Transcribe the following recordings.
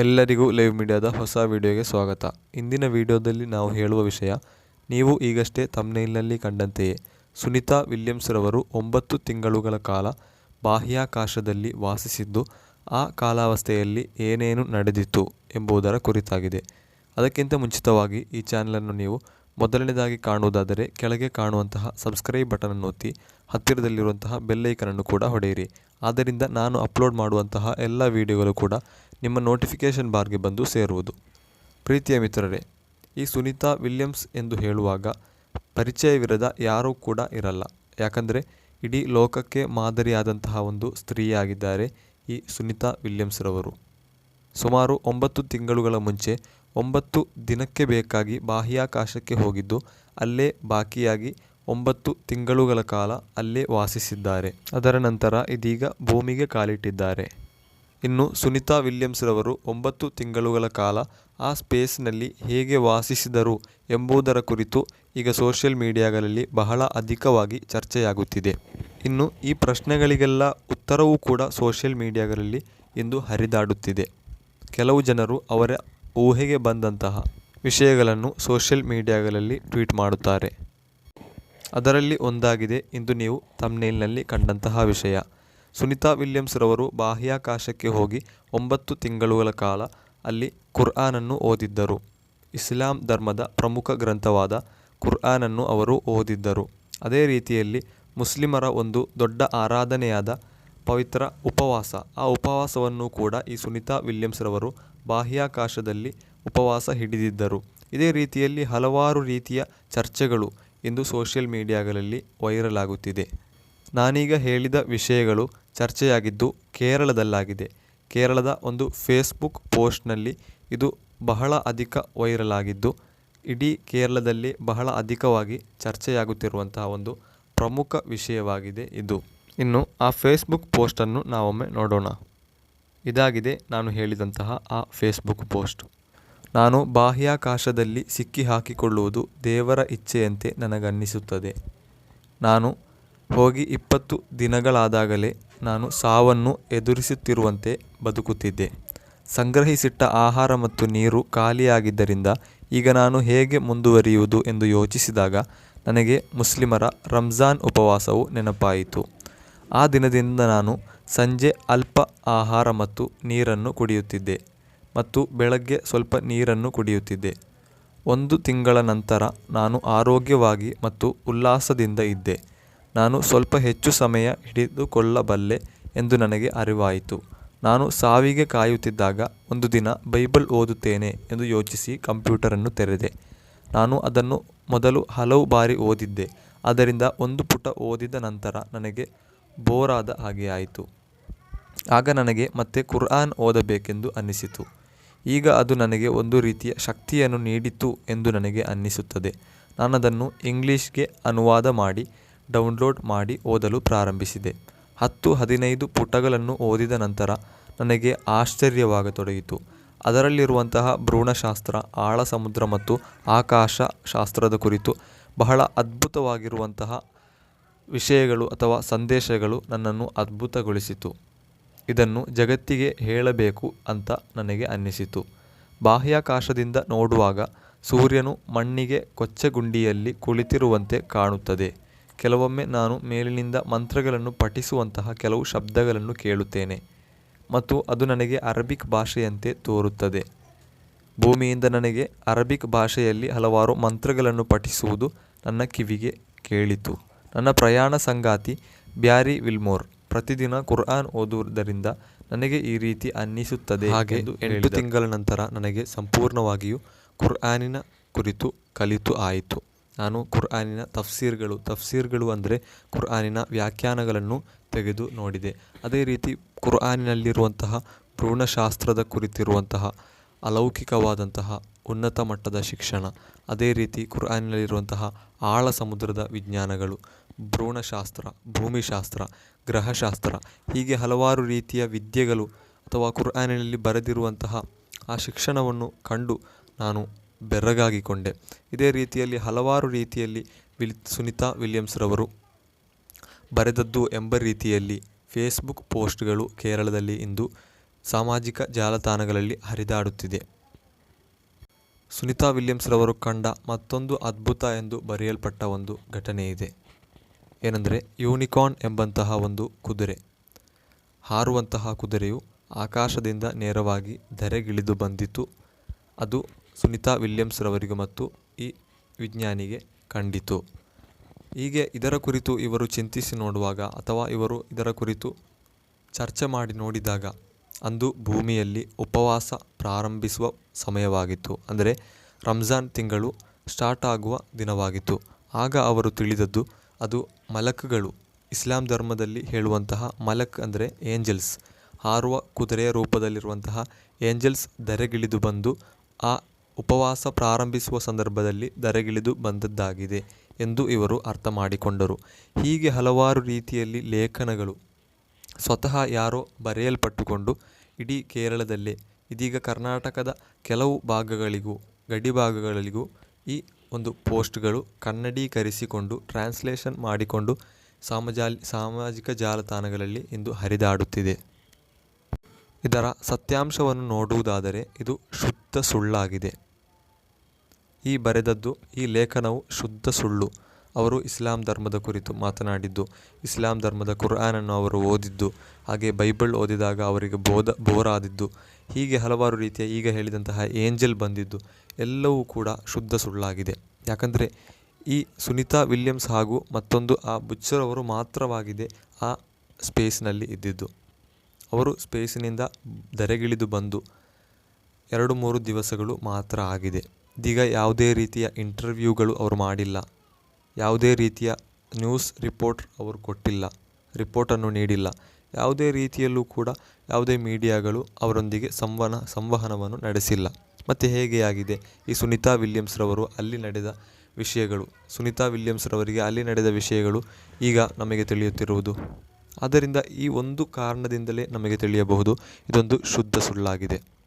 ಎಲ್ಲರಿಗೂ ಲೈವ್ ಮೀಡಿಯಾದ ಹೊಸ ವಿಡಿಯೋಗೆ ಸ್ವಾಗತ. ಇಂದಿನ ವಿಡಿಯೋದಲ್ಲಿ ನಾವು ಹೇಳುವ ವಿಷಯ, ನೀವು ಈಗಷ್ಟೇ ತಮ್ನೈಲ್ನಲ್ಲಿ ಕಂಡಂತೆಯೇ, ಸುನಿತಾ ವಿಲಿಯಮ್ಸ್ರವರು ಒಂಬತ್ತು ತಿಂಗಳುಗಳ ಕಾಲ ಬಾಹ್ಯಾಕಾಶದಲ್ಲಿ ವಾಸಿಸಿದ್ದು, ಆ ಕಾಲಾವಸ್ಥೆಯಲ್ಲಿ ಏನೇನು ನಡೆದಿತ್ತು ಎಂಬುದರ ಕುರಿತಾಗಿದೆ. ಅದಕ್ಕಿಂತ ಮುಂಚಿತವಾಗಿ ಈ ಚಾನಲನ್ನು ನೀವು ಮೊದಲನೇದಾಗಿ ಕಾಣುವುದಾದರೆ ಕೆಳಗೆ ಕಾಣುವಂತಹ ಸಬ್ಸ್ಕ್ರೈಬ್ ಬಟನನ್ನು ಒತ್ತಿ, ಹತ್ತಿರದಲ್ಲಿರುವಂತಹ ಬೆಲ್ಲೈಕನನ್ನು ಕೂಡ ಹೊಡೆಯಿರಿ. ಆದ್ದರಿಂದ ನಾನು ಅಪ್ಲೋಡ್ ಮಾಡುವಂತಹ ಎಲ್ಲ ವಿಡಿಯೋಗಳು ಕೂಡ ನಿಮ್ಮ ನೋಟಿಫಿಕೇಷನ್ ಬಾರ್ಗೆ ಬಂದು ಸೇರುವುದು. ಪ್ರೀತಿಯ ಮಿತ್ರರೇ, ಈ ಸುನೀತಾ ವಿಲಿಯಮ್ಸ್ ಎಂದು ಹೇಳುವಾಗ ಪರಿಚಯವಿರದ ಯಾರೂ ಕೂಡ ಇರಲ್ಲ. ಯಾಕಂದರೆ ಇಡೀ ಲೋಕಕ್ಕೆ ಮಾದರಿಯಾದಂತಹ ಒಂದು ಸ್ತ್ರೀಯಾಗಿದ್ದಾರೆ ಈ ಸುನೀತಾ ವಿಲಿಯಮ್ಸ್ರವರು. ಸುಮಾರು ಒಂಬತ್ತು ತಿಂಗಳುಗಳ ಮುಂಚೆ ಒಂಬತ್ತು ದಿನಕ್ಕೆ ಬೇಕಾಗಿ ಬಾಹ್ಯಾಕಾಶಕ್ಕೆ ಹೋಗಿದ್ದು ಅಲ್ಲೇ ಬಾಕಿಯಾಗಿ ಒಂಬತ್ತು ತಿಂಗಳುಗಳ ಕಾಲ ಅಲ್ಲೇ ವಾಸಿಸಿದ್ದಾರೆ. ಅದರ ನಂತರ ಇದೀಗ ಭೂಮಿಗೆ ಕಾಲಿಟ್ಟಿದ್ದಾರೆ. ಇನ್ನು ಸುನಿತಾ ವಿಲಿಯಮ್ಸ್ರವರು ಒಂಬತ್ತು ತಿಂಗಳುಗಳ ಕಾಲ ಆ ಸ್ಪೇಸ್ನಲ್ಲಿ ಹೇಗೆ ವಾಸಿಸಿದರು ಎಂಬುದರ ಕುರಿತು ಈಗ ಸೋಷಿಯಲ್ ಮೀಡಿಯಾಗಳಲ್ಲಿ ಬಹಳ ಅಧಿಕವಾಗಿ ಚರ್ಚೆಯಾಗುತ್ತಿದೆ. ಇನ್ನು ಈ ಪ್ರಶ್ನೆಗಳಿಗೆಲ್ಲ ಉತ್ತರವೂ ಕೂಡ ಸೋಷಿಯಲ್ ಮೀಡಿಯಾಗಳಲ್ಲಿ ಇಂದು ಹರಿದಾಡುತ್ತಿದೆ. ಕೆಲವು ಜನರು ಅವರ ಊಹೆಗೆ ಬಂದಂತಹ ವಿಷಯಗಳನ್ನು ಸೋಷಿಯಲ್ ಮೀಡಿಯಾಗಳಲ್ಲಿ ಟ್ವೀಟ್ ಮಾಡುತ್ತಾರೆ. ಅದರಲ್ಲಿ ಒಂದಾಗಿದೆ ಇಂದು ನೀವು ತಮ್ನೇಲ್ನಲ್ಲಿ ಕಂಡಂತಹ ವಿಷಯ. ಸುನಿತಾ ವಿಲಿಯಮ್ಸ್ರವರು ಬಾಹ್ಯಾಕಾಶಕ್ಕೆ ಹೋಗಿ ಒಂಬತ್ತು ತಿಂಗಳುಗಳ ಕಾಲ ಅಲ್ಲಿ ಕುರ್ಆನನ್ನು ಓದಿದ್ದರು. ಇಸ್ಲಾಂ ಧರ್ಮದ ಪ್ರಮುಖ ಗ್ರಂಥವಾದ ಕುರ್ಆನನ್ನು ಅವರು ಓದಿದ್ದರು. ಅದೇ ರೀತಿಯಲ್ಲಿ ಮುಸ್ಲಿಮರ ಒಂದು ದೊಡ್ಡ ಆರಾಧನೆಯಾದ ಪವಿತ್ರ ಉಪವಾಸ. ಆ ಉಪವಾಸವನ್ನು ಕೂಡ ಈ ಸುನಿತಾ ವಿಲಿಯಮ್ಸ್ರವರು ಬಾಹ್ಯಾಕಾಶದಲ್ಲಿ ಉಪವಾಸ ಹಿಡಿದಿದ್ದರು. ಇದೇ ರೀತಿಯಲ್ಲಿ ಹಲವಾರು ರೀತಿಯ ಚರ್ಚೆಗಳು ಇಂದು ಸೋಷಿಯಲ್ ಮೀಡಿಯಾಗಳಲ್ಲಿ ವೈರಲ್ ಆಗುತ್ತಿದೆ ನಾನೀಗ ಹೇಳಿದ ವಿಷಯಗಳು ಚರ್ಚೆಯಾಗಿದ್ದು ಕೇರಳದಲ್ಲಾಗಿದೆ. ಕೇರಳದ ಒಂದು ಫೇಸ್ಬುಕ್ ಪೋಸ್ಟ್ನಲ್ಲಿ ಇದು ಬಹಳ ಅಧಿಕ ವೈರಲ್ ಆಗಿದ್ದು ಇಡೀ ಕೇರಳದಲ್ಲಿ ಬಹಳ ಅಧಿಕವಾಗಿ ಚರ್ಚೆಯಾಗುತ್ತಿರುವಂತಹ ಒಂದು ಪ್ರಮುಖ ವಿಷಯವಾಗಿದೆ ಇದು. ಇನ್ನು ಆ ಫೇಸ್ಬುಕ್ ಪೋಸ್ಟನ್ನು ನಾವೊಮ್ಮೆ ನೋಡೋಣ. ಇದಾಗಿದೆ ನಾನು ಹೇಳಿದಂತಹ ಆ ಫೇಸ್ಬುಕ್ ಪೋಸ್ಟ್. ನಾನು ಬಾಹ್ಯಾಕಾಶದಲ್ಲಿ ಸಿಕ್ಕಿಹಾಕಿಕೊಳ್ಳುವುದು ದೇವರ ಇಚ್ಛೆಯಂತೆ ನನಗನ್ನಿಸುತ್ತದೆ. ನಾನು ಹೋಗಿ ಇಪ್ಪತ್ತು ದಿನಗಳಾದಾಗಲೇ ನಾನು ಸಾವನ್ನು ಎದುರಿಸುತ್ತಿರುವಂತೆ ಬದುಕುತ್ತಿದ್ದೆ. ಸಂಗ್ರಹಿಸಿಟ್ಟ ಆಹಾರ ಮತ್ತು ನೀರು ಖಾಲಿಯಾಗಿದ್ದರಿಂದ ಈಗ ನಾನು ಹೇಗೆ ಮುಂದುವರಿಯುವುದು ಎಂದು ಯೋಚಿಸಿದಾಗ ನನಗೆ ಮುಸ್ಲಿಮರ ರಂಜಾನ್ ಉಪವಾಸವು ನೆನಪಾಯಿತು. ಆ ದಿನದಿಂದ ನಾನು ಸಂಜೆ ಅಲ್ಪ ಆಹಾರ ಮತ್ತು ನೀರನ್ನು ಕುಡಿಯುತ್ತಿದ್ದೆ. ಮತ್ತು ಬೆಳಗ್ಗೆ ಸ್ವಲ್ಪ ನೀರನ್ನು ಕುಡಿಯುತ್ತಿದ್ದೆ. ಒಂದು ತಿಂಗಳ ನಂತರ ನಾನು ಆರೋಗ್ಯವಾಗಿ ಮತ್ತು ಉಲ್ಲಾಸದಿಂದ ಇದ್ದೆ. ನಾನು ಸ್ವಲ್ಪ ಹೆಚ್ಚು ಸಮಯ ಹಿಡಿದುಕೊಳ್ಳಬಲ್ಲೆ ಎಂದು ನನಗೆ ಅರಿವಾಯಿತು. ನಾನು ಸಾವಿಗೆ ಕಾಯುತ್ತಿದ್ದಾಗ ಒಂದು ದಿನ ಬೈಬಲ್ ಓದುತ್ತೇನೆ ಎಂದು ಯೋಚಿಸಿ ಕಂಪ್ಯೂಟರನ್ನು ತೆರೆದೆ. ನಾನು ಅದನ್ನು ಮೊದಲು ಹಲವು ಬಾರಿ ಓದಿದ್ದೆ. ಅದರಿಂದ ಒಂದು ಪುಟ ಓದಿದ ನಂತರ ನನಗೆ ಬೋರಾದ ಹಾಗೆ ಆಯಿತು. ಆಗ ನನಗೆ ಮತ್ತೆ ಕುರ್ಆನ್ ಓದಬೇಕೆಂದು ಅನ್ನಿಸಿತು. ಈಗ ಅದು ನನಗೆ ಒಂದು ರೀತಿಯ ಶಕ್ತಿಯನ್ನು ನೀಡಿತು ಎಂದು ನನಗೆ ಅನ್ನಿಸುತ್ತದೆ. ನಾನದನ್ನು ಇಂಗ್ಲೀಷ್ಗೆ ಅನುವಾದ ಮಾಡಿ, ಡೌನ್ಲೋಡ್ ಮಾಡಿ ಓದಲು ಪ್ರಾರಂಭಿಸಿದೆ. ಹತ್ತು ಹದಿನೈದು ಪುಟಗಳನ್ನು ಓದಿದ ನಂತರ ನನಗೆ ಆಶ್ಚರ್ಯವಾಗತೊಡಗಿತು. ಅದರಲ್ಲಿರುವಂತಹ ಭ್ರೂಣಶಾಸ್ತ್ರ ಆಳ ಸಮುದ್ರ ಮತ್ತು ಆಕಾಶ ಶಾಸ್ತ್ರದ ಕುರಿತು ಬಹಳ ಅದ್ಭುತವಾಗಿರುವಂತಹ ವಿಷಯಗಳು ಅಥವಾ ಸಂದೇಶಗಳು ನನ್ನನ್ನು ಅದ್ಭುತಗೊಳಿಸಿತು. ಇದನ್ನು ಜಗತ್ತಿಗೆ ಹೇಳಬೇಕು ಅಂತ ನನಗೆ ಅನ್ನಿಸಿತು. ಬಾಹ್ಯಾಕಾಶದಿಂದ ನೋಡುವಾಗ ಸೂರ್ಯನು ಮಣ್ಣಿಗೆ ಕೊಚ್ಚಗುಂಡಿಯಲ್ಲಿ ಕುಳಿತಿರುವಂತೆ ಕಾಣುತ್ತದೆ. ಕೆಲವೊಮ್ಮೆ ನಾನು ಮೇಲಿನಿಂದ ಮಂತ್ರಗಳನ್ನು ಪಠಿಸುವಂತಹ ಕೆಲವು ಶಬ್ದಗಳನ್ನು ಕೇಳುತ್ತೇನೆ ಮತ್ತು ಅದು ನನಗೆ ಅರಬಿಕ್ ಭಾಷೆಯಂತೆ ತೋರುತ್ತದೆ. ಭೂಮಿಯಿಂದ ನನಗೆ ಅರಬಿಕ್ ಭಾಷೆಯಲ್ಲಿ ಹಲವಾರು ಮಂತ್ರಗಳನ್ನು ಪಠಿಸುವುದು ನನ್ನ ಕಿವಿಗೆ ಕೇಳಿತು. ನನ್ನ ಪ್ರಯಾಣ ಸಂಗಾತಿ ಬ್ಯಾರಿ ವಿಲ್ಮೋರ್. ಪ್ರತಿದಿನ ಕುರ್ಆನ್ ಓದುವುದರಿಂದ ನನಗೆ ಈ ರೀತಿ ಅನ್ನಿಸುತ್ತದೆ ಹಾಗೆ ಎಂಟು ತಿಂಗಳ ನಂತರ ನನಗೆ ಸಂಪೂರ್ಣವಾಗಿಯೂ ಕುರ್ಆನಿನ ಕುರಿತು ಕಲಿತು ಆಯಿತು. ನಾನು ಕುರ್ಆನಿನ ತಫ್ಸೀರ್ಗಳು ತಫ್ಸೀರ್ಗಳು ಅಂದರೆ ಕುರ್ಆನಿನ ವ್ಯಾಖ್ಯಾನಗಳನ್ನು ತೆಗೆದು ನೋಡಿದೆ. ಅದೇ ರೀತಿ ಕುರ್ಆನಿನಲ್ಲಿರುವಂತಹ ಭ್ರೂಣಶಾಸ್ತ್ರದ ಕುರಿತಿರುವಂತಹ ಅಲೌಕಿಕವಾದಂತಹ ಉನ್ನತ ಮಟ್ಟದ ಶಿಕ್ಷಣ ಅದೇ ರೀತಿ ಕುರ್ಆನಿನಲ್ಲಿರುವಂತಹ ಆಳ ಸಮುದ್ರದ ವಿಜ್ಞಾನಗಳು ಭ್ರೂಣಶಾಸ್ತ್ರ, ಭೂಮಿಶಾಸ್ತ್ರ, ಗ್ರಹಶಾಸ್ತ್ರ ಹೀಗೆ ಹಲವಾರು ರೀತಿಯ ವಿದ್ಯೆಗಳು ಅಥವಾ ಕುರ್ಆನಿನಲ್ಲಿ ಬರೆದಿರುವಂತಹ ಆ ಶಿಕ್ಷಣವನ್ನು ಕಂಡು ನಾನು ಬೆರಗಾಗಿಕೊಂಡೆ. ಇದೇ ರೀತಿಯಲ್ಲಿ ಹಲವಾರು ರೀತಿಯಲ್ಲಿ ವಿಲ್ ಸುನಿತಾ ವಿಲಿಯಮ್ಸ್ರವರು ಬರೆದದ್ದು ಎಂಬ ರೀತಿಯಲ್ಲಿ ಫೇಸ್ಬುಕ್ ಪೋಸ್ಟ್ಗಳು ಕೇರಳದಲ್ಲಿ ಇಂದು ಸಾಮಾಜಿಕ ಜಾಲತಾಣಗಳಲ್ಲಿ ಹರಿದಾಡುತ್ತಿದೆ. ಸುನಿತಾ ವಿಲಿಯಮ್ಸ್ರವರು ಕಂಡ ಮತ್ತೊಂದು ಅದ್ಭುತ ಎಂದು ಬರೆಯಲ್ಪಟ್ಟ ಒಂದು ಘಟನೆ ಇದೆ ಏನೆಂದರೆ ಯೂನಿಕಾರ್ನ್ ಎಂಬಂತಹ ಒಂದು ಕುದುರೆ. ಹಾರುವಂತಹ ಕುದುರೆಯು ಆಕಾಶದಿಂದ ನೇರವಾಗಿ ಧರೆಗಿಳಿದು ಬಂದಿತು. ಅದು ಸುನಿತಾ ವಿಲಿಯಮ್ಸ್ರವರಿಗೆ ಮತ್ತು ಈ ವಿಜ್ಞಾನಿಗೆ ಕಂಡಿತು. ಹೀಗೆ ಇದರ ಕುರಿತು ಇವರು ಚಿಂತಿಸಿ ನೋಡುವಾಗ ಅಥವಾ ಇವರು ಇದರ ಕುರಿತು ಚರ್ಚೆ ಮಾಡಿ ನೋಡಿದಾಗ ಅಂದು ಭೂಮಿಯಲ್ಲಿ ಉಪವಾಸ ಪ್ರಾರಂಭಿಸುವ ಸಮಯವಾಗಿತ್ತು. ಅಂದರೆ ರಂಜಾನ್ ತಿಂಗಳು ಸ್ಟಾರ್ಟ್ ಆಗುವ ದಿನವಾಗಿತ್ತು. ಆಗ ಅವರು ತಿಳಿದದ್ದು ಅದು ಮಲಕ್ಗಳು. ಇಸ್ಲಾಂ ಧರ್ಮದಲ್ಲಿ ಹೇಳುವಂತಹ ಮಲಕ್ ಅಂದರೆ ಏಂಜಲ್ಸ್. ಹಾರುವ ಕುದುರೆಯ ರೂಪದಲ್ಲಿರುವಂತಹ ಏಂಜಲ್ಸ್ ಧರೆಗಿಳಿದು ಬಂದು ಆ ಉಪವಾಸ ಪ್ರಾರಂಭಿಸುವ ಸಂದರ್ಭದಲ್ಲಿ ಧರೆಗಿಳಿದು ಬಂದದ್ದಾಗಿದೆ ಎಂದು ಇವರು ಅರ್ಥ ಮಾಡಿಕೊಂಡರು. ಹೀಗೆ ಹಲವಾರು ರೀತಿಯಲ್ಲಿ ಲೇಖನಗಳು ಸ್ವತಃ ಯಾರೋ ಬರೆಯಲ್ಪಟ್ಟುಕೊಂಡು ಇಡೀ ಕೇರಳದಲ್ಲೇ, ಇದೀಗ ಕರ್ನಾಟಕದ ಕೆಲವು ಭಾಗಗಳಿಗೂ, ಗಡಿ ಭಾಗಗಳಿಗೂ ಈ ಒಂದು ಪೋಸ್ಟ್ಗಳು ಕನ್ನಡೀಕರಿಸಿಕೊಂಡು ಟ್ರಾನ್ಸ್ಲೇಷನ್ ಮಾಡಿಕೊಂಡು ಸಾಮಜಾಲ, ಸಾಮಾಜಿಕ ಜಾಲತಾಣಗಳಲ್ಲಿ ಇಂದು ಹರಿದಾಡುತ್ತಿದೆ. ಇದರ ಸತ್ಯಾಂಶವನ್ನು ನೋಡುವುದಾದರೆ ಇದು ಶುದ್ಧ ಸುಳ್ಳಾಗಿದೆ. ಈ ಬರೆದದ್ದು, ಈ ಲೇಖನವು ಶುದ್ಧ ಸುಳ್ಳು. ಅವರು ಇಸ್ಲಾಂ ಧರ್ಮದ ಕುರಿತು ಮಾತನಾಡಿದ್ದು. ಇಸ್ಲಾಂ ಧರ್ಮದ ಕುರ್ಆನನ್ನು ಅವರು ಓದಿದ್ದು. ಹಾಗೆ ಬೈಬಲ್ ಓದಿದಾಗ ಅವರಿಗೆ ಬೋಧ, ಬೋರಾದಿದ್ದು. ಹೀಗೆ ಹಲವಾರು ರೀತಿಯ ಈಗ ಹೇಳಿದಂತಹ ಏಂಜಲ್ ಬಂದಿದ್ದು. ಎಲ್ಲವೂ ಕೂಡ ಶುದ್ಧ ಸುಳ್ಳಾಗಿದೆ. ಯಾಕಂದರೆ ಈ ಸುನಿತಾ ವಿಲಿಯಮ್ಸ್ ಹಾಗೂ ಮತ್ತೊಂದು ಆ ಬುಚ್ಚರ್ ಅವರು ಮಾತ್ರವಾಗಿದೆ ಆ ಸ್ಪೇಸ್ನಲ್ಲಿ ಇದ್ದಿದ್ದು. ಅವರು ಸ್ಪೇಸಿನಿಂದ ಧರೆಗಿಳಿದು ಬಂದು ಎರಡು ಮೂರು ದಿವಸಗಳು ಮಾತ್ರ ಆಗಿದೆ. ಇದೀಗ ಯಾವುದೇ ರೀತಿಯ ಇಂಟರ್ವ್ಯೂಗಳು ಅವರು ಮಾಡಿಲ್ಲ. ಯಾವುದೇ ರೀತಿಯ ನ್ಯೂಸ್ ರಿಪೋರ್ಟ್ ಅವರು ಕೊಟ್ಟಿಲ್ಲ ರಿಪೋರ್ಟನ್ನು ನೀಡಿಲ್ಲ. ಯಾವುದೇ ರೀತಿಯಲ್ಲೂ ಕೂಡ ಯಾವುದೇ ಮೀಡಿಯಾಗಳು ಅವರೊಂದಿಗೆ ಸಂವಹನ, ಸಂವಹನವನ್ನು ನಡೆಸಿಲ್ಲ. ಮತ್ತು ಹೇಗೆ ಆಗಿದೆ? ಈ ಸುನಿತಾ ವಿಲಿಯಮ್ಸ್ರವರು ಅಲ್ಲಿ ನಡೆದ ವಿಷಯಗಳು, ಸುನಿತಾ ವಿಲಿಯಮ್ಸ್ರವರಿಗೆ ಅಲ್ಲಿ ನಡೆದ ವಿಷಯಗಳು ಈಗ ನಮಗೆ ತಿಳಿಯುತ್ತಿರುವುದು. ಆದ್ದರಿಂದ ಈ ಒಂದು ಕಾರಣದಿಂದಲೇ ನಮಗೆ ತಿಳಿಯಬಹುದು. ಇದೊಂದು ಶುದ್ಧ ಸುಳ್ಳಾಗಿದೆ.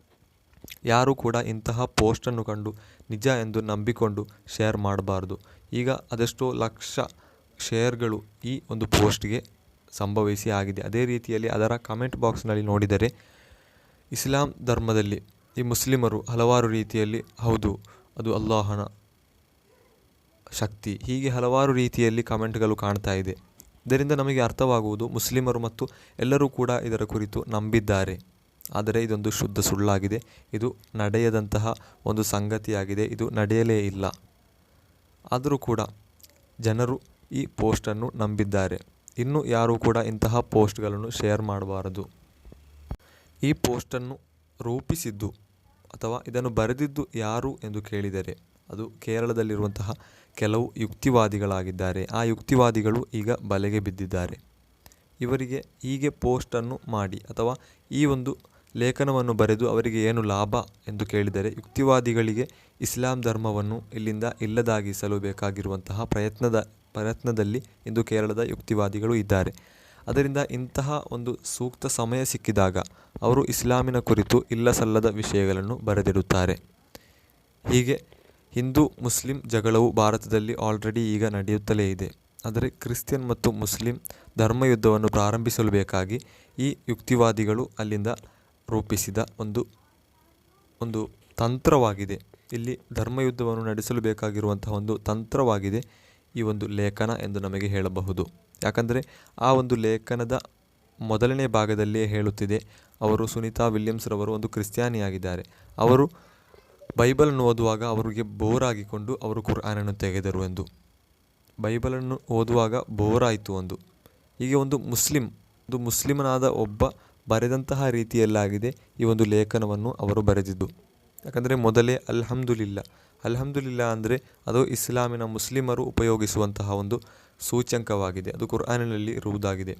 ಯಾರೂ ಕೂಡ ಇಂತಹ ಪೋಸ್ಟನ್ನು ಕಂಡು ನಿಜ ಎಂದು ನಂಬಿಕೊಂಡು ಶೇರ್ ಮಾಡಬಾರ್ದು. ಈಗ ಅದೆಷ್ಟೋ ಲಕ್ಷ ಶೇರ್ಗಳು ಈ ಒಂದು ಪೋಸ್ಟ್ಗೆ ಸಂಭವಿಸಿ ಆಗಿದೆ. ಅದೇ ರೀತಿಯಲ್ಲಿ ಅದರ ಕಮೆಂಟ್ ಬಾಕ್ಸ್ನಲ್ಲಿ ನೋಡಿದರೆ, ಇಸ್ಲಾಂ ಧರ್ಮದಲ್ಲಿ ಈ ಮುಸ್ಲಿಮರು ಹಲವಾರು ರೀತಿಯಲ್ಲಿ, ಹೌದು, ಅದು ಅಲ್ಲಾಹನ ಶಕ್ತಿ. ಹೀಗೆ ಹಲವಾರು ರೀತಿಯಲ್ಲಿ ಕಮೆಂಟ್ಗಳು ಕಾಣ್ತಾ ಇದೆ. ಇದರಿಂದ ನಮಗೆ ಅರ್ಥವಾಗುವುದು ಮುಸ್ಲಿಮರು ಮತ್ತು ಎಲ್ಲರೂ ಕೂಡ ಇದರ ಕುರಿತು ನಂಬಿದ್ದಾರೆ. ಆದರೆ ಇದೊಂದು ಶುದ್ಧ ಸುಳ್ಳಾಗಿದೆ. ಇದು ನಡೆಯದಂತಹ ಒಂದು ಸಂಗತಿಯಾಗಿದೆ. ಇದು ನಡೆಯಲೇ ಇಲ್ಲ. ಆದರೂ ಕೂಡ ಜನರು ಈ ಪೋಸ್ಟನ್ನು ನಂಬಿದ್ದಾರೆ. ಇನ್ನು ಯಾರೂ ಕೂಡ ಇಂತಹ ಪೋಸ್ಟ್ಗಳನ್ನು ಶೇರ್ ಮಾಡಬಾರದು. ಈ ಪೋಸ್ಟನ್ನು ರೂಪಿಸಿದ್ದು ಅಥವಾ ಇದನ್ನು ಬರೆದಿದ್ದು ಯಾರು ಎಂದು ಕೇಳಿದರೆ ಅದು ಕೇರಳದಲ್ಲಿರುವಂತಹ ಕೆಲವು ಯುಕ್ತಿವಾದಿಗಳಾಗಿದ್ದಾರೆ. ಆ ಯುಕ್ತಿವಾದಿಗಳು ಈಗ ಬಲೆಗೆ ಬಿದ್ದಿದ್ದಾರೆ. ಇವರಿಗೆ ಹೀಗೆ ಪೋಸ್ಟನ್ನು ಮಾಡಿ ಅಥವಾ ಈ ಒಂದು ಲೇಖನವನ್ನು ಬರೆದು ಅವರಿಗೆ ಏನು ಲಾಭ ಎಂದು ಕೇಳಿದರೆ ಯುಕ್ತಿವಾದಿಗಳಿಗೆ ಇಸ್ಲಾಂ ಧರ್ಮವನ್ನು ಇಲ್ಲಿಂದ ಇಲ್ಲದಾಗಿಸಲು ಬೇಕಾಗಿರುವಂತಹ ಪ್ರಯತ್ನದ, ಪ್ರಯತ್ನದಲ್ಲಿ ಇಂದು ಕೇರಳದ ಯುಕ್ತಿವಾದಿಗಳು ಇದ್ದಾರೆ. ಅದರಿಂದ ಇಂತಹ ಒಂದು ಸೂಕ್ತ ಸಮಯ ಸಿಕ್ಕಿದಾಗ ಅವರು ಇಸ್ಲಾಮಿನ ಕುರಿತು ಇಲ್ಲ ಸಲ್ಲದ ವಿಷಯಗಳನ್ನು ಬರೆದಿರುತ್ತಾರೆ ಹೀಗೆ ಹಿಂದೂ ಮುಸ್ಲಿಂ ಜಗಳವು ಭಾರತದಲ್ಲಿ ಆಲ್ರೆಡಿ ಈಗ ನಡೆಯುತ್ತಲೇ ಇದೆ. ಆದರೆ ಕ್ರಿಶ್ಚಿಯನ್ ಮತ್ತು ಮುಸ್ಲಿಂ ಧರ್ಮಯುದ್ಧವನ್ನು ಪ್ರಾರಂಭಿಸಲು ಬೇಕಾಗಿ ಈ ಯುಕ್ತಿವಾದಿಗಳು ಅಲ್ಲಿಂದ ರೂಪಿಸಿದ ಒಂದು ಒಂದು ತಂತ್ರವಾಗಿದೆ. ಇಲ್ಲಿ ಧರ್ಮಯುದ್ಧವನ್ನು ನಡೆಸಲು ಬೇಕಾಗಿರುವಂತಹ ಒಂದು ತಂತ್ರವಾಗಿದೆ ಈ ಒಂದು ಲೇಖನ ಎಂದು ನಮಗೆ ಹೇಳಬಹುದು. ಯಾಕಂದರೆ ಆ ಒಂದು ಲೇಖನದ ಮೊದಲನೇ ಭಾಗದಲ್ಲಿಯೇ ಹೇಳುತ್ತಿದೆ, ಅವರು ಸುನೀತಾ ವಿಲಿಯಮ್ಸ್ರವರು ಒಂದು ಕ್ರಿಶ್ಚಿಯಾನಿಯಾಗಿದ್ದಾರೆ. ಅವರು ಬೈಬಲನ್ನು ಓದುವಾಗ ಅವರಿಗೆ ಬೋರ್ ಆಗಿಕೊಂಡು ಅವರು ಕುರ್ಆನನ್ನು ತೆಗೆದರು ಎಂದು. ಬೈಬಲನ್ನು ಓದುವಾಗ ಬೋರ್ ಆಯಿತು ಒಂದು. ಹೀಗೆ ಒಂದು ಮುಸ್ಲಿಂ, ಒಂದು ಮುಸ್ಲಿಮನಾದ ಒಬ್ಬ ಬರೆದಂತಹ ರೀತಿಯಲ್ಲಾಗಿದೆ ಈ ಒಂದು ಲೇಖನವನ್ನು ಅವರು ಬರೆದಿದ್ದು. ಯಾಕಂದರೆ ಮೊದಲೇ ಅಲ್ಹಮ್ದುಲಿಲ್ಲ. ಅಲ್ಹಮ್ದುಲಿಲ್ಲ ಅಂದರೆ ಅದು ಇಸ್ಲಾಮಿನ ಮುಸ್ಲಿಮರು ಉಪಯೋಗಿಸುವಂತಹ ಒಂದು ಸೂಚ್ಯಂಕವಾಗಿದೆ. ಅದು ಕುರ್ಆನಿನಲ್ಲಿ ಇರುವುದಾಗಿದೆ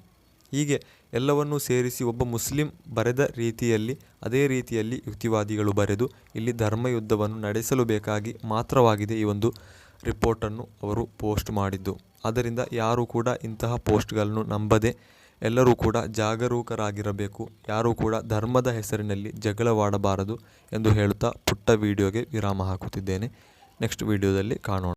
ಹೀಗೆ ಎಲ್ಲವನ್ನೂ ಸೇರಿಸಿ ಒಬ್ಬ ಮುಸ್ಲಿಂ ಬರೆದ ರೀತಿಯಲ್ಲಿ, ಅದೇ ರೀತಿಯಲ್ಲಿ ಯುಕ್ತಿವಾದಿಗಳು ಬರೆದು ಇಲ್ಲಿ ಧರ್ಮಯುದ್ಧವನ್ನು ನಡೆಸಲು ಬೇಕಾಗಿ ಮಾತ್ರವಾಗಿದೆ ಈ ಒಂದು ರಿಪೋರ್ಟನ್ನು ಅವರು ಪೋಸ್ಟ್ ಮಾಡಿದ್ದು. ಆದ್ದರಿಂದ ಯಾರೂ ಕೂಡ ಇಂತಹ ಪೋಸ್ಟ್ಗಳನ್ನು ನಂಬದೆ ಎಲ್ಲರೂ ಕೂಡ ಜಾಗರೂಕರಾಗಿರಬೇಕು. ಯಾರೂ ಕೂಡ ಧರ್ಮದ ಹೆಸರಿನಲ್ಲಿ ಜಗಳವಾಡಬಾರದು ಎಂದು ಹೇಳುತ್ತಾ ಪುಟ್ಟ ವಿಡಿಯೋಗೆ ವಿರಾಮ ಹಾಕುತ್ತಿದ್ದೇನೆ. ನೆಕ್ಸ್ಟ್ ವಿಡಿಯೋದಲ್ಲಿ ಕಾಣೋಣ.